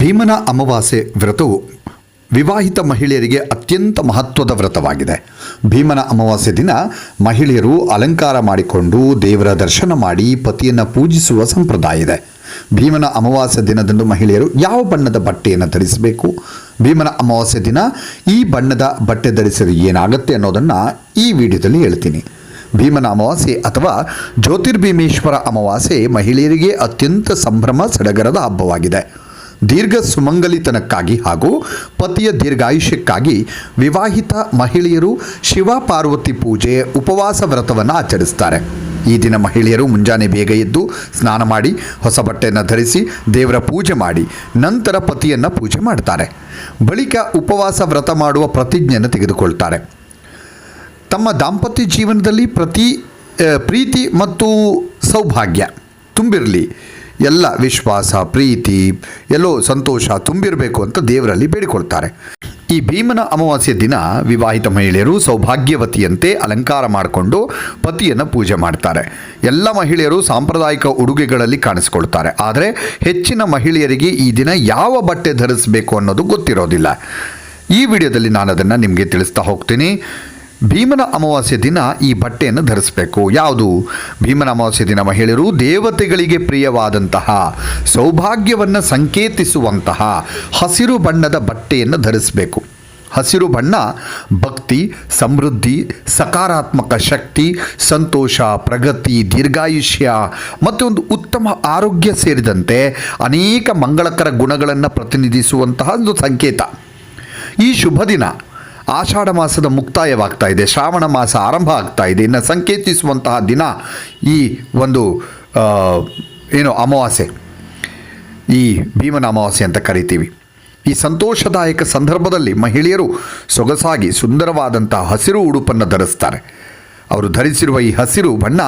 ಭೀಮನ ಅಮಾವಾಸ್ಯೆ ವ್ರತವು ವಿವಾಹಿತ ಮಹಿಳೆಯರಿಗೆ ಅತ್ಯಂತ ಮಹತ್ವದ ವ್ರತವಾಗಿದೆ. ಭೀಮನ ಅಮಾವಾಸ್ಯೆ ದಿನ ಮಹಿಳೆಯರು ಅಲಂಕಾರ ಮಾಡಿಕೊಂಡು ದೇವರ ದರ್ಶನ ಮಾಡಿ ಪತಿಯನ್ನು ಪೂಜಿಸುವ ಸಂಪ್ರದಾಯ ಇದೆ. ಭೀಮನ ಅಮಾವಾಸ್ಯೆ ದಿನದಂದು ಮಹಿಳೆಯರು ಯಾವ ಬಣ್ಣದ ಬಟ್ಟೆಯನ್ನು ಧರಿಸಬೇಕು? ಭೀಮನ ಅಮಾವಾಸ್ಯೆ ದಿನ ಈ ಬಣ್ಣದ ಬಟ್ಟೆ ಧರಿಸಿದರೆ ಏನಾಗುತ್ತೆ ಅನ್ನೋದನ್ನು ಈ ವಿಡಿಯೋದಲ್ಲಿ ಹೇಳ್ತೀನಿ. ಭೀಮನ ಅಮಾವಾಸ್ಯೆ ಅಥವಾ ಜ್ಯೋತಿರ್ಭೀಮೇಶ್ವರ ಅಮಾವಾಸ್ಯೆ ಮಹಿಳೆಯರಿಗೆ ಅತ್ಯಂತ ಸಂಭ್ರಮ ಸಡಗರದ ಹಬ್ಬವಾಗಿದೆ. ದೀರ್ಘ ಸುಮಂಗಲಿತನಕ್ಕಾಗಿ ಹಾಗೂ ಪತಿಯ ದೀರ್ಘಾಯುಷ್ಯಕ್ಕಾಗಿ ವಿವಾಹಿತ ಮಹಿಳೆಯರು ಶಿವ ಪಾರ್ವತಿ ಪೂಜೆ, ಉಪವಾಸ ವ್ರತವನ್ನು ಆಚರಿಸ್ತಾರೆ ಈ ದಿನ ಮಹಿಳೆಯರು ಮುಂಜಾನೆ ಬೇಗ ಎದ್ದು ಸ್ನಾನ ಮಾಡಿ, ಹೊಸ ಬಟ್ಟೆಯನ್ನು ಧರಿಸಿ ದೇವರ ಪೂಜೆ ಮಾಡಿ, ನಂತರ ಪತಿಯನ್ನು ಪೂಜೆ ಮಾಡ್ತಾರೆ. ಬಳಿಕ ಉಪವಾಸ ವ್ರತ ಮಾಡುವ ಪ್ರತಿಜ್ಞೆಯನ್ನು ತೆಗೆದುಕೊಳ್ತಾರೆ. ತಮ್ಮ ದಾಂಪತ್ಯ ಜೀವನದಲ್ಲಿ ಪ್ರತಿ ಪ್ರೀತಿ ಮತ್ತು ಸೌಭಾಗ್ಯ ತುಂಬಿರಲಿ. ಎಲ್ಲ ವಿಶ್ವಾಸ, ಪ್ರೀತಿ, ಎಲ್ಲೋ ಸಂತೋಷ ತುಂಬಿರಬೇಕು ಅಂತ ದೇವರಲ್ಲಿ ಬೇಡಿಕೊಳ್ತಾರೆ. ಈ ಭೀಮನ ಅಮಾವಾಸ್ಯೆ ದಿನ ವಿವಾಹಿತ ಮಹಿಳೆಯರು ಸೌಭಾಗ್ಯವತಿಯಂತೆ ಅಲಂಕಾರ ಮಾಡಿಕೊಂಡು ಪತಿಯನ್ನು ಪೂಜೆ ಮಾಡ್ತಾರೆ. ಎಲ್ಲ ಮಹಿಳೆಯರು ಸಾಂಪ್ರದಾಯಿಕ ಉಡುಗೆಗಳಲ್ಲಿ ಕಾಣಿಸ್ಕೊಳ್ತಾರೆ. ಆದರೆ ಹೆಚ್ಚಿನ ಮಹಿಳೆಯರಿಗೆ ಈ ದಿನ ಯಾವ ಬಟ್ಟೆ ಧರಿಸಬೇಕು ಅನ್ನೋದು ಗೊತ್ತಿರೋದಿಲ್ಲ. ಈ ವಿಡಿಯೋದಲ್ಲಿ ನಾನು ಅದನ್ನು ನಿಮಗೆ ತಿಳಿಸ್ತಾ ಹೋಗ್ತೀನಿ. ಭೀಮನ ಅಮಾವಾಸ್ಯ ದಿನ ಈ ಬಟ್ಟೆಯನ್ನು ಧರಿಸಬೇಕು. ಯಾವುದು? ಭೀಮನ ಅಮಾವಾಸ್ಯ ದಿನ ಮಹಿಳೆಯರು ದೇವತೆಗಳಿಗೆ ಪ್ರಿಯವಾದಂತಹ, ಸೌಭಾಗ್ಯವನ್ನು ಸಂಕೇತಿಸುವಂತಹ ಹಸಿರು ಬಣ್ಣದ ಬಟ್ಟೆಯನ್ನು ಧರಿಸಬೇಕು. ಹಸಿರು ಬಣ್ಣ ಭಕ್ತಿ, ಸಮೃದ್ಧಿ, ಸಕಾರಾತ್ಮಕ ಶಕ್ತಿ, ಸಂತೋಷ, ಪ್ರಗತಿ, ದೀರ್ಘಾಯುಷ್ಯ ಮತ್ತು ಒಂದು ಉತ್ತಮ ಆರೋಗ್ಯ ಸೇರಿದಂತೆ ಅನೇಕ ಮಂಗಳಕರ ಗುಣಗಳನ್ನು ಪ್ರತಿನಿಧಿಸುವಂತಹ ಒಂದು ಸಂಕೇತ. ಈ ಶುಭ ದಿನ ಆಷಾಢ ಮಾಸದ ಮುಕ್ತಾಯವಾಗ್ತಾ ಇದೆ, ಶ್ರಾವಣ ಮಾಸ ಆರಂಭ ಆಗ್ತಾ ಇದೆ. ಇನ್ನು ಸಂಕೇತಿಸುವಂತಹ ದಿನ ಈ ಒಂದು ಏನು ಅಮಾವಾಸ್ಯೆ. ಈ ಭೀಮನ ಅಮಾವಾಸ್ಯೆ ಅಂತ ಕರಿತೀವಿ. ಈ ಸಂತೋಷದಾಯಕ ಸಂದರ್ಭದಲ್ಲಿ ಮಹಿಳೆಯರು ಸೊಗಸಾಗಿ ಸುಂದರವಾದಂತಹ ಹಸಿರು ಉಡುಪನ್ನು ಧರಿಸ್ತಾರೆ. ಅವರು ಧರಿಸಿರುವ ಈ ಹಸಿರು ಬಣ್ಣ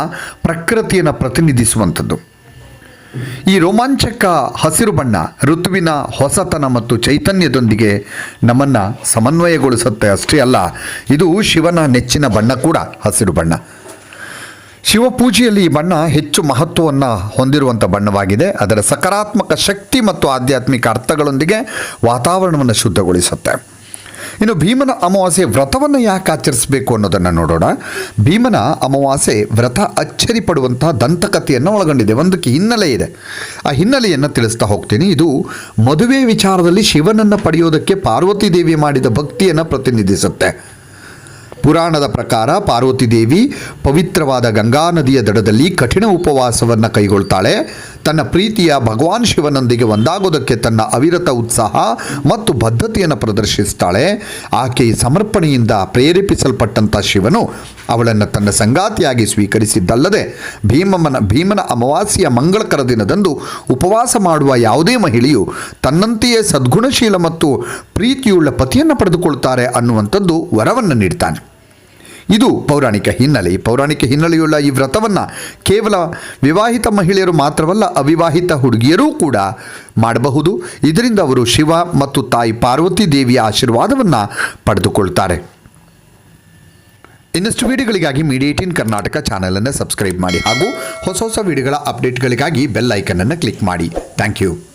ಪ್ರಕೃತಿಯನ್ನು ಪ್ರತಿನಿಧಿಸುವಂಥದ್ದು. ಈ ರೋಮಾಂಚಕ ಹಸಿರು ಬಣ್ಣ ಋತುವಿನ ಹೊಸತನ ಮತ್ತು ಚೈತನ್ಯದೊಂದಿಗೆ ನಮ್ಮನ್ನು ಸಮನ್ವಯಗೊಳಿಸುತ್ತೆ. ಅಷ್ಟೇ ಅಲ್ಲ, ಇದು ಶಿವನ ನೆಚ್ಚಿನ ಬಣ್ಣ ಕೂಡ, ಹಸಿರು ಬಣ್ಣ. ಶಿವಪೂಜೆಯಲ್ಲಿ ಈ ಬಣ್ಣ ಹೆಚ್ಚು ಮಹತ್ವವನ್ನು ಹೊಂದಿರುವಂಥ ಬಣ್ಣವಾಗಿದೆ. ಅದರ ಸಕಾರಾತ್ಮಕ ಶಕ್ತಿ ಮತ್ತು ಆಧ್ಯಾತ್ಮಿಕ ಅರ್ಥಗಳೊಂದಿಗೆ ವಾತಾವರಣವನ್ನು ಶುದ್ಧಗೊಳಿಸುತ್ತೆ. ಇನ್ನು ಭೀಮನ ಅಮಾವಾಸ್ಯೆ ವ್ರತವನ್ನು ಯಾಕೆ ಆಚರಿಸಬೇಕು ಅನ್ನೋದನ್ನು ನೋಡೋಣ. ಭೀಮನ ಅಮಾವಾಸ್ಯೆ ವ್ರತ ಅಚ್ಚರಿ ಪಡುವಂತಹ ದಂತಕಥೆಯನ್ನು ಒಳಗೊಂಡಿದೆ. ಒಂದಕ್ಕೆ ಹಿನ್ನೆಲೆ ಇದೆ. ಆ ಹಿನ್ನೆಲೆಯನ್ನು ತಿಳಿಸ್ತಾ ಹೋಗ್ತೀನಿ. ಇದು ಮದುವೆ ವಿಚಾರದಲ್ಲಿ ಶಿವನನ್ನು ಪಡೆಯೋದಕ್ಕೆ ಪಾರ್ವತಿ ದೇವಿ ಮಾಡಿದ ಭಕ್ತಿಯನ್ನು ಪ್ರತಿನಿಧಿಸುತ್ತೆ. ಪುರಾಣದ ಪ್ರಕಾರ ಪಾರ್ವತಿ ದೇವಿ ಪವಿತ್ರವಾದ ಗಂಗಾ ನದಿಯ ದಡದಲ್ಲಿ ಕಠಿಣ ಉಪವಾಸವನ್ನು ಕೈಗೊಳ್ತಾಳೆ. ತನ್ನ ಪ್ರೀತಿಯ ಭಗವಾನ್ ಶಿವನೊಂದಿಗೆ ಒಂದಾಗೋದಕ್ಕೆ ತನ್ನ ಅವಿರತ ಉತ್ಸಾಹ ಮತ್ತು ಬದ್ಧತೆಯನ್ನು ಪ್ರದರ್ಶಿಸ್ತಾಳೆ. ಆಕೆ ಸಮರ್ಪಣೆಯಿಂದ ಪ್ರೇರೇಪಿಸಲ್ಪಟ್ಟಂಥ ಶಿವನು ಅವಳನ್ನು ತನ್ನ ಸಂಗಾತಿಯಾಗಿ ಸ್ವೀಕರಿಸಿದ್ದಲ್ಲದೆ ಭೀಮಮ್ಮನ ಭೀಮನ ಅಮಾವಾಸ್ಯೆಯ ಮಂಗಳಕರ ದಿನದಂದು ಉಪವಾಸ ಮಾಡುವ ಯಾವುದೇ ಮಹಿಳೆಯು ತನ್ನಂತೆಯೇ ಸದ್ಗುಣಶೀಲ ಮತ್ತು ಪ್ರೀತಿಯುಳ್ಳ ಪತಿಯನ್ನು ಪಡೆದುಕೊಳ್ತಾರೆ ಅನ್ನುವಂಥದ್ದು ವರವನ್ನು ನೀಡ್ತಾನೆ. ಇದು ಪೌರಾಣಿಕ ಹಿನ್ನೆಲೆ. ಪೌರಾಣಿಕ ಹಿನ್ನೆಲೆಯುಳ್ಳ ಈ ವ್ರತವನ್ನು ಕೇವಲ ವಿವಾಹಿತ ಮಹಿಳೆಯರು ಮಾತ್ರವಲ್ಲ, ಅವಿವಾಹಿತ ಹುಡುಗಿಯರೂ ಕೂಡ ಮಾಡಬಹುದು. ಇದರಿಂದ ಅವರು ಶಿವ ಮತ್ತು ತಾಯಿ ಪಾರ್ವತಿ ದೇವಿಯ ಆಶೀರ್ವಾದವನ್ನು ಪಡೆದುಕೊಳ್ತಾರೆ. ಇನ್ನಷ್ಟು ವಿಡಿಯೋಗಳಿಗಾಗಿ ಮೀಡಿಯೇಟಿನ್ ಕರ್ನಾಟಕ ಚಾನಲನ್ನು ಸಬ್ಸ್ಕ್ರೈಬ್ ಮಾಡಿ ಹಾಗೂ ಹೊಸ ಹೊಸ ವಿಡಿಯೋಗಳ ಅಪ್ಡೇಟ್ಗಳಿಗಾಗಿ ಬೆಲ್ ಐಕನನ್ನು ಕ್ಲಿಕ್ ಮಾಡಿ. Thank you.